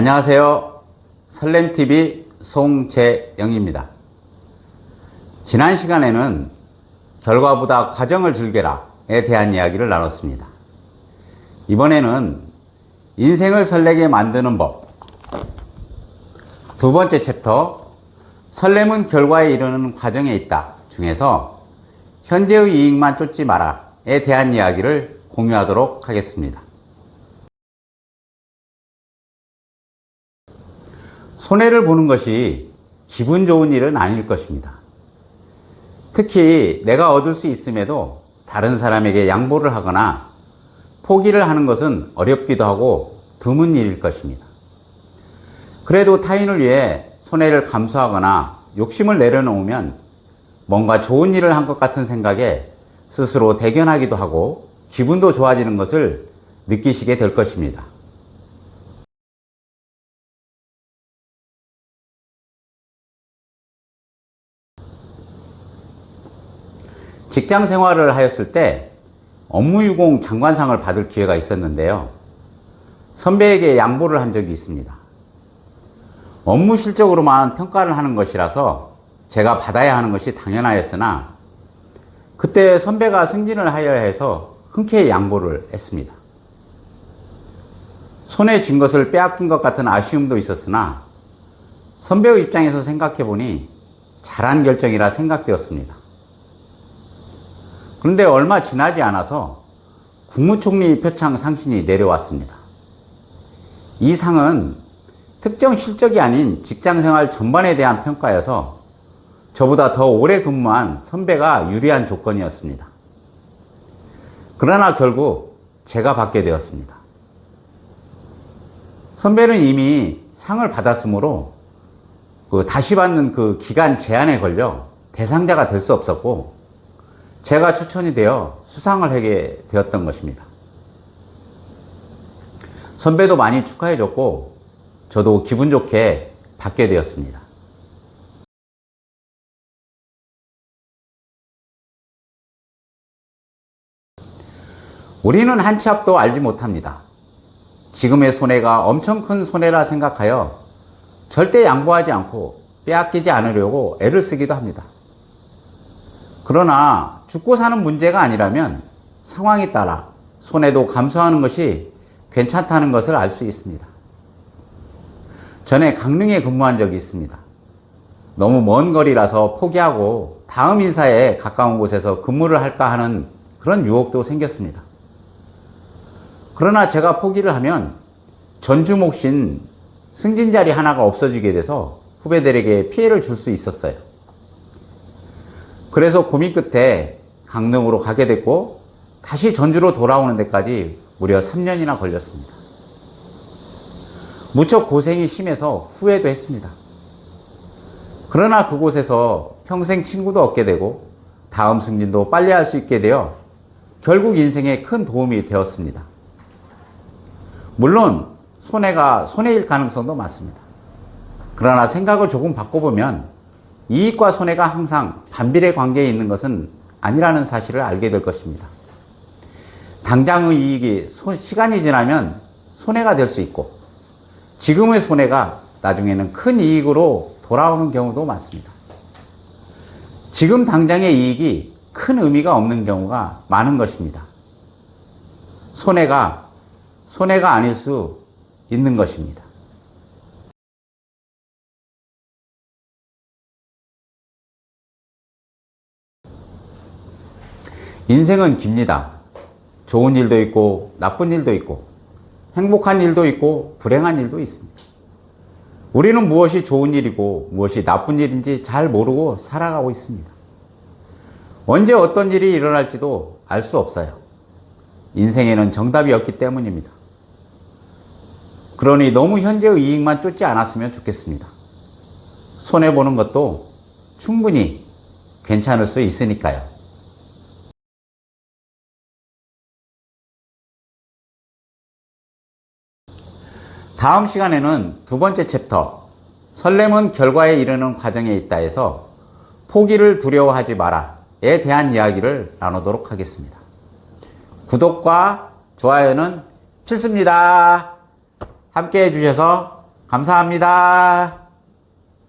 안녕하세요. 설렘TV 송재영입니다. 지난 시간에는 결과보다 과정을 즐겨라에 대한 이야기를 나눴습니다. 이번에는 인생을 설레게 만드는 법. 두 번째 챕터, 설렘은 결과에 이르는 과정에 있다 중에서 현재의 이익만 쫓지 마라에 대한 이야기를 공유하도록 하겠습니다. 손해를 보는 것이 기분 좋은 일은 아닐 것입니다. 특히 내가 얻을 수 있음에도 다른 사람에게 양보를 하거나 포기를 하는 것은 어렵기도 하고 드문 일일 것입니다. 그래도 타인을 위해 손해를 감수하거나 욕심을 내려놓으면 뭔가 좋은 일을 한 것 같은 생각에 스스로 대견하기도 하고 기분도 좋아지는 것을 느끼시게 될 것입니다. 직장 생활을 하였을 때 업무유공 장관상을 받을 기회가 있었는데요. 선배에게 양보를 한 적이 있습니다. 업무 실적으로만 평가를 하는 것이라서 제가 받아야 하는 것이 당연하였으나 그때 선배가 승진을 하여야 해서 흔쾌히 양보를 했습니다. 손에 쥔 것을 빼앗긴 것 같은 아쉬움도 있었으나 선배의 입장에서 생각해 보니 잘한 결정이라 생각되었습니다. 그런데 얼마 지나지 않아서 국무총리 표창 상신이 내려왔습니다. 이 상은 특정 실적이 아닌 직장 생활 전반에 대한 평가여서 저보다 더 오래 근무한 선배가 유리한 조건이었습니다. 그러나 결국 제가 받게 되었습니다. 선배는 이미 상을 받았으므로 그 다시 받는 그 기간 제한에 걸려 대상자가 될 수 없었고 제가 추천이 되어 수상을 하게 되었던 것입니다. 선배도 많이 축하해줬고 저도 기분 좋게 받게 되었습니다. 우리는 한 치 앞도 알지 못합니다. 지금의 손해가 엄청 큰 손해라 생각하여 절대 양보하지 않고 빼앗기지 않으려고 애를 쓰기도 합니다. 그러나 죽고 사는 문제가 아니라면 상황에 따라 손해도 감수하는 것이 괜찮다는 것을 알 수 있습니다. 전에 강릉에 근무한 적이 있습니다. 너무 먼 거리라서 포기하고 다음 인사에 가까운 곳에서 근무를 할까 하는 그런 유혹도 생겼습니다. 그러나 제가 포기를 하면 전주 몫인 승진 자리 하나가 없어지게 돼서 후배들에게 피해를 줄 수 있었어요. 그래서 고민 끝에 강릉으로 가게 됐고 다시 전주로 돌아오는 데까지 무려 3년이나 걸렸습니다. 무척 고생이 심해서 후회도 했습니다. 그러나 그곳에서 평생 친구도 얻게 되고 다음 승진도 빨리 할 수 있게 되어 결국 인생에 큰 도움이 되었습니다. 물론 손해가 손해일 가능성도 많습니다. 그러나 생각을 조금 바꿔보면 이익과 손해가 항상 반비례 관계에 있는 것은 아니라는 사실을 알게 될 것입니다. 당장의 이익이 시간이 지나면 손해가 될 수 있고 지금의 손해가 나중에는 큰 이익으로 돌아오는 경우도 많습니다. 지금 당장의 이익이 큰 의미가 없는 경우가 많은 것입니다. 손해가 손해가 아닐 수 있는 것입니다. 인생은 깁니다. 좋은 일도 있고, 나쁜 일도 있고, 행복한 일도 있고, 불행한 일도 있습니다. 우리는 무엇이 좋은 일이고, 무엇이 나쁜 일인지 잘 모르고 살아가고 있습니다. 언제 어떤 일이 일어날지도 알 수 없어요. 인생에는 정답이 없기 때문입니다. 그러니 너무 현재의 이익만 쫓지 않았으면 좋겠습니다. 손해보는 것도 충분히 괜찮을 수 있으니까요. 다음 시간에는 두 번째 챕터, 설렘은 결과에 이르는 과정에 있다에서 포기를 두려워하지 마라에 대한 이야기를 나누도록 하겠습니다. 구독과 좋아요는 필수입니다. 함께 해주셔서 감사합니다.